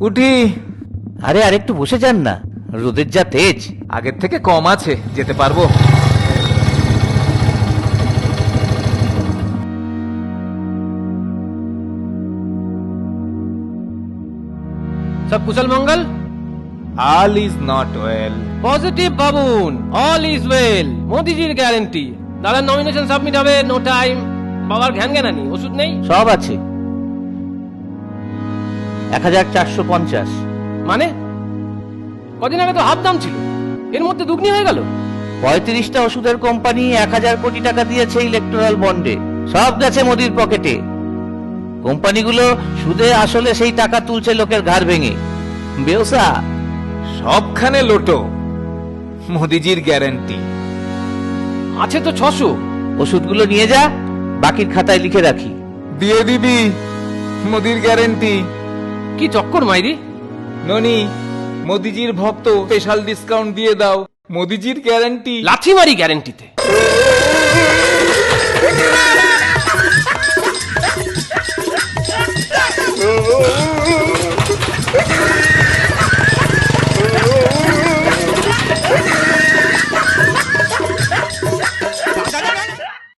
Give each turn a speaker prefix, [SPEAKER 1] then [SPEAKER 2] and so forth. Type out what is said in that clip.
[SPEAKER 1] উঠি
[SPEAKER 2] আরে আরেকটু বসে যান না। রোদের যা তেজ।
[SPEAKER 1] আগের থেকে কম আছে যেতে পারব।
[SPEAKER 3] সব কুশল মঙ্গল?
[SPEAKER 1] All is not well
[SPEAKER 3] positive ভাবুন অল ইজ ওয়েল মোদিজির গ্যারান্টি দাদার নমিনেশন সাবমিট হবে নো টাইম বাবার ঘ্যান জ্ঞানানি ওষুধ নেই?
[SPEAKER 2] সব আছে। এক হাজার চারশো পঞ্চাশ।
[SPEAKER 3] মানে? কদিন আগে তো হাফ দাম ছিল। এর মধ্যে দুগ্নি হয়ে গেল।
[SPEAKER 2] পঁয়ত্রিশটা ওষুধের কোম্পানি এক হাজার কোটি টাকা দিয়েছে ইলেকট্রাল বন্ডে। সব গেছে মোদির পকেটে। কোম্পানিগুলো সুদে আসলে সেই টাকা তুলছে লোকের ঘাড় ভেঙে। বেওসা
[SPEAKER 1] সবখানে লোটো। মোদিজির গ্যারান্টি।
[SPEAKER 3] আছে তো ছশো।
[SPEAKER 2] ওষুধগুলো নিয়ে যা বাকির খাতায় লিখে রাখি।
[SPEAKER 1] দিয়ে দিবি। মোদির গ্যারান্টি।
[SPEAKER 3] কি চক্কর মাইরি?
[SPEAKER 1] ননি মোদিজির ভক্ত স্পেশাল ডিসকাউন্ট দিয়ে দাও। মোদিজির গ্যারান্টি
[SPEAKER 3] লাথি মারি গ্যারান্টিতে Oh